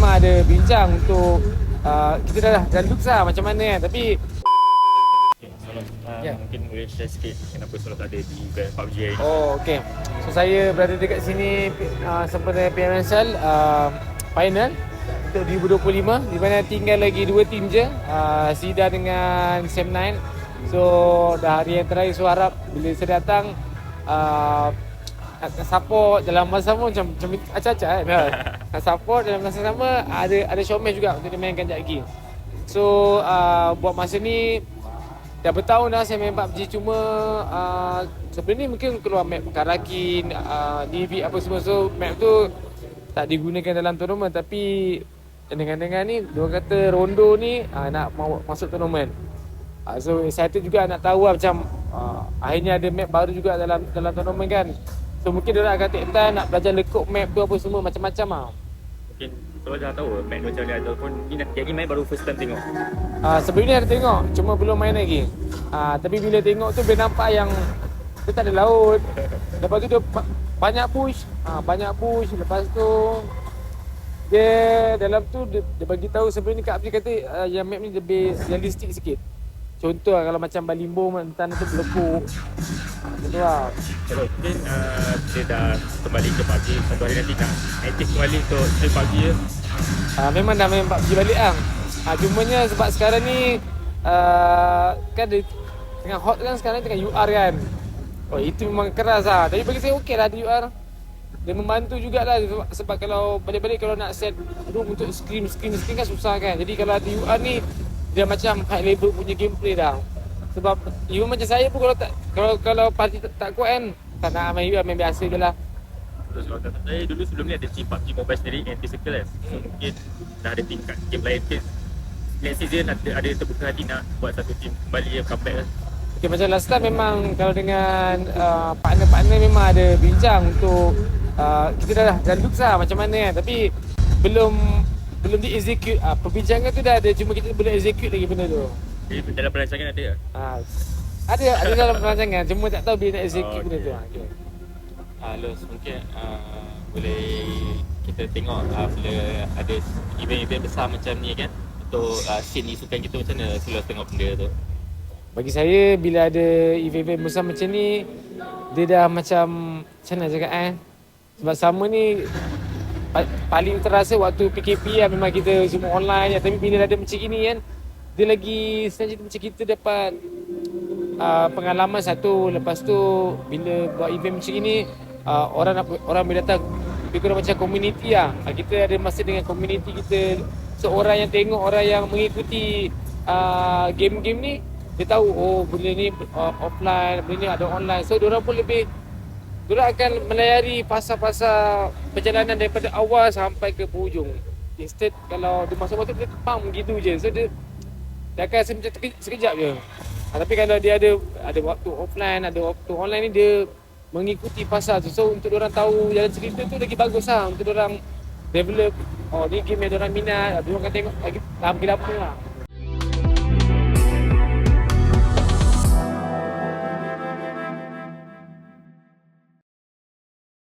memang ada bincang untuk uh, kita dah dah look lah macam mana kan tapi Solat, uh, Ya. mungkin boleh share sikit kenapa Solat tak ada di event PUBG hari ni. oh okey so saya berada dekat sini uh, sempena PMSL uh, final untuk 2025 di mana tinggal lagi dua tim je uh, Sida dengan Sam 9 so dah hari yang terakhir so harap bila saya datang uh, nak support dalam masa sama macam macam acah-acah kan? Nak support dalam masa sama ada ada showmatch juga untuk dimainkan sekejap lagi. So uh, buat masa ni dah bertahun dah saya main PUBG cuma uh, sebelum ni mungkin keluar map Karakin, uh, DV apa semua. So map tu tak digunakan dalam tournament. Tapi dengan-dengan ni dia kata Rondo ni uh, nak mau masuk tournament. Uh, so excited juga nak tahu lah macam uh, akhirnya ada map baru juga dalam dalam tournament kan. So mungkin dia akan take time nak belajar lekuk map tu apa semua macam-macam lah. Mungkin Solat dah tahu map macam ni ataupun ni nak main baru first time tengok. Uh, sebelum ni ada tengok cuma belum main lagi. Uh, tapi bila tengok tu bila nampak yang dia tak ada laut. Lepas tu dia ba- banyak push, uh, banyak push. Lepas tu dia dalam tu dia, dia bagi tahu sebelum ni Kak Abdi kata uh, yang map ni lebih realistik sikit. Contoh lah kalau macam Balimbo mantan tu. Macam tu lah. Kalau mungkin uh, dia dah kembali ke PUBG satu hari nanti nak aktif kembali untuk play PUBG je. Uh, memang dah main PUBG balik lah. Uh, cumanya sebab sekarang ni uh, kan dia tengah hot kan sekarang tengah UR kan. Oh itu memang keras lah. Tapi bagi saya okey lah di UR. Dia membantu jugalah sebab, sebab kalau balik-balik kalau nak set room untuk screen kan susah kan. Jadi kalau di UR ni dia macam high level punya gameplay dah. Sebab even macam saya pun kalau tak kalau kalau party tak, tak kuat kan tak nak main main biasa je lah. Terus kalau kata saya dulu sebelum ni ada team PUBG Mobile sendiri anti-circle kan. So mungkin dah ada tingkat game lain ke. Next season ada, ada terbuka hati nak buat satu team kembali yang comeback lah. Okay, macam last time memang kalau dengan uh, partner-partner memang ada bincang untuk uh, kita dah dah lah macam mana kan tapi belum belum di execute uh, perbincangan tu dah ada cuma kita belum execute lagi benda tu. Jadi dalam perancangan ada? Uh, ada ada dalam perancangan cuma tak tahu bila nak execute Oh, benda tu. okay. ah, Okay. Ah, Los mungkin uh, boleh kita tengok uh, bila ada event-event besar macam ni kan untuk uh, scene isukan kita macam mana Silos tengok benda tu Bagi saya bila ada event-event besar macam ni dia dah macam macam nak cakap eh sebab sama ni pa- paling terasa waktu PKP lah memang kita semua online je tapi bila ada macam gini kan dia lagi senang macam kita dapat uh, pengalaman satu. Lepas tu bila buat event macam gini uh, orang orang boleh datang. Lebih kurang macam community lah. Uh, kita ada masa dengan community kita. Seorang yang tengok orang yang mengikuti uh, game-game ni dia tahu oh benda ni uh, offline benda ni ada online. So diorang pun lebih diorang akan melayari fasa-fasa perjalanan daripada awal sampai ke hujung instead kalau dia masuk waktu dia pam gitu je. So dia dia akan rasa macam sekejap je. Ha, tapi kalau dia ada ada waktu offline ada waktu online ni dia mengikuti fasa tu. So untuk orang tahu jalan cerita tu lagi bagus lah untuk orang develop. Oh ni game yang orang minat. Orang akan tengok lagi lama lama lah